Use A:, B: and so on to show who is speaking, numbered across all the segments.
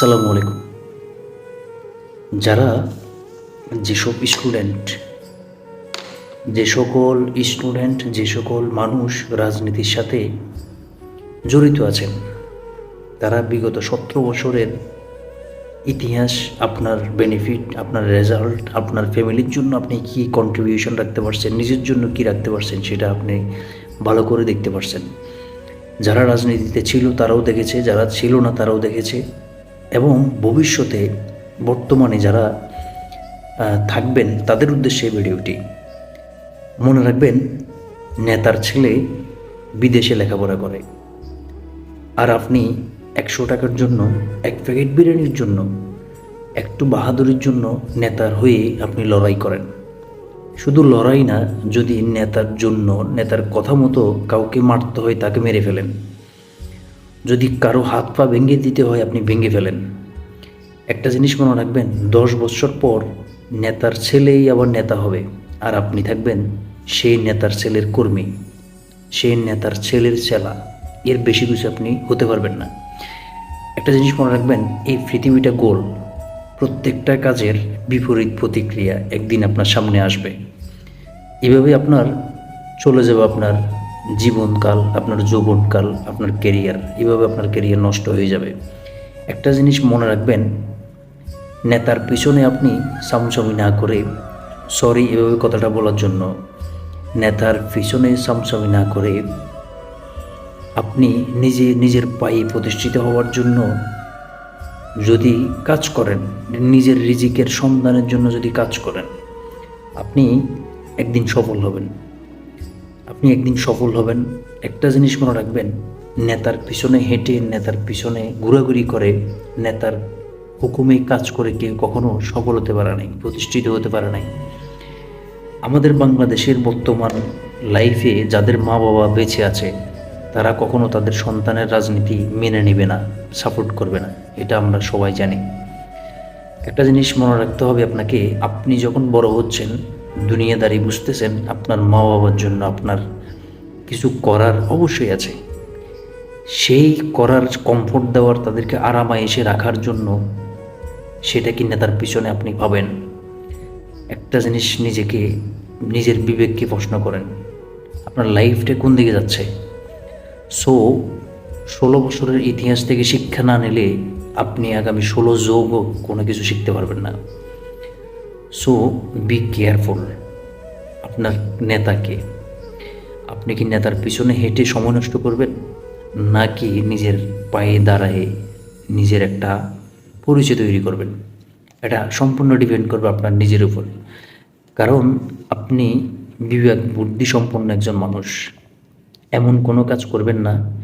A: আসসালামু আলাইকুম। যারা যেসব স্টুডেন্ট, যে সকল স্টুডেন্ট, যে সকল মানুষ রাজনীতির সাথে জড়িত আছেন, তারা বিগত সতেরো বছরের ইতিহাস, আপনার বেনিফিট আপনার রেজাল্ট আপনার ফ্যামিলির জন্য আপনি কি কন্ট্রিবিউশন রাখতে পারছেন, নিজের জন্য কি রাখতে পারছেন, সেটা আপনি ভালো করে দেখতে পারছেন। যারা রাজনীতিতে ছিল তারাও দেখেছে, যারা ছিল না তারাও দেখেছে। এবং ভবিষ্যতে বর্তমানে যারা থাকবেন তাদের উদ্দেশ্যে ভিডিওটি। মনে রাখবেন, নেতার ছেলে বিদেশে লেখাপড়া করে। আর আপনি একশো টাকার জন্য, এক প্যাকেট বিরিয়ানির জন্য, একটু বাহাদুরির জন্য নেতার হয়ে আপনি লড়াই করেন। শুধু লড়াই না, যদি নেতার জন্য, নেতার কথা মতো কাউকে মারতে হয় তাকে মেরে ফেলেন। যদি কারও হাত পা ভেঙে দিতে হয়, আপনি ভেঙে ফেলেন। একটা জিনিস মনে রাখবেন, দশ বছর পর নেতার ছেলেই আবার নেতা হবে, আর আপনি থাকবেন সেই নেতার ছেলের কর্মী, সেই নেতার ছেলের চেলা। এর বেশি কিছু আপনি হতে পারবেন না। একটা জিনিস মনে রাখবেন, এই পৃথিবীটা গোল। প্রত্যেকটা কাজের বিপরীত প্রতিক্রিয়া একদিন আপনার সামনে আসবে। এভাবে আপনার চলে যাবে আপনার জীবনকাল, আপনার যৌবনকাল, আপনার কেরিয়ার এভাবে আপনার কেরিয়ার নষ্ট হয়ে যাবে। একটা জিনিস মনে রাখবেন, নেতার পিছনে আপনি সামসামি না করে সরি এভাবে কথাটা বলার জন্য, নেতার পিছনে সামসামি না করে আপনি নিজে নিজের পায়ে প্রতিষ্ঠিত হওয়ার জন্য যদি কাজ করেন, নিজের রিজিকের সন্ধানের জন্য যদি কাজ করেন, আপনি একদিন সফল হবেন। আপনি একদিন সফল হবেন। একটা জিনিস মনে রাখবেন, নেতার পিছনে হেঁটে, নেতার পিছনে ঘোরাঘুরি করে, নেতার হুকুমে কাজ করে কেউ কখনো সফল হতে পারে নাই, প্রতিষ্ঠিত হতে পারে নাই। আমাদের বাংলাদেশের বর্তমান লাইফে যাদের মা বাবা বেঁচে আছে, তারা কখনো তাদের সন্তানের রাজনীতি মেনে নেবে না সাপোর্ট করবে না, এটা আমরা সবাই জানি। একটা জিনিস মনে রাখতে হবে আপনাকে, আপনি যখন বড় হচ্ছেন দুনিয়াদারি বুঝতেছেন, আপনার মা বাবার জন্য আপনার কিছু করার অবশ্যই আছে। সেই করার কমফোর্ট দেওয়ার তাদেরকে আরামায় এসে রাখার জন্য সেটা কি নেতার পিছনে আপনি পাবেন একটা জিনিস নিজেকে, নিজের বিবেককে প্রশ্ন করেন, আপনার লাইফটা কোন দিকে যাচ্ছে? সো ষোলো বছরের ইতিহাস থেকে শিক্ষা না নিলে আপনি আগামী ষোলো যোগও কোনো কিছু শিখতে পারবেন না। সো বি কেয়ারফুল আপনার নেতাকে। আপনি কি নেতার পিছনে হেঁটে সময় নষ্ট করবেন? নাকি নিজের পায়ে দাঁড়ায়ে নিজের একটা পরিচয় তৈরি করবেন? এটা সম্পূর্ণ ডিপেন্ড করবে আপনার নিজের উপর। কারণ আপনি বিবেক, বুদ্ধি সম্পন্ন একজন মানুষ। এমন কোনো কাজ করবেন না।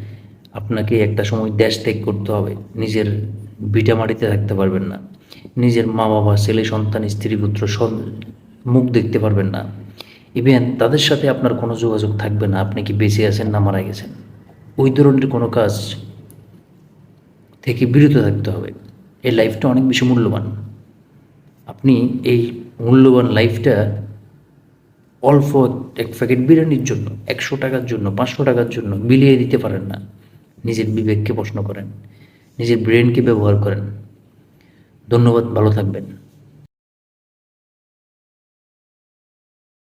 A: আপনাকে একটা সময় দেশ ত্যাগ করতে হবে। নিজের ভিটা মাটিতে থাকতে পারবেন না। নিজের মা বাবা, ছেলে, সন্তান, স্ত্রী, পুত্র মুখ দেখতে পারবেন না। ইভেন তাদের সাথে আপনার কোনো যোগাযোগ থাকবে না। আপনি কি বেঁচে আছেন না মারা গেছেন? ওই ধরনের কোনো কাজ থেকে বিরত থাকতে হবে। এই লাইফটা অনেক বেশি মূল্যবান। আপনি এই মূল্যবান লাইফটা অল্প এক প্যাকেট বিরিয়ানির জন্য, একশো টাকার জন্য, পাঁচশো টাকার জন্য বিলিয়ে দিতে পারেন না। নিজের বিবেককে প্রশ্ন করেন। নিজের ব্রেনকে ব্যবহার করেন। ধন্যবাদ ভালো থাকবেন।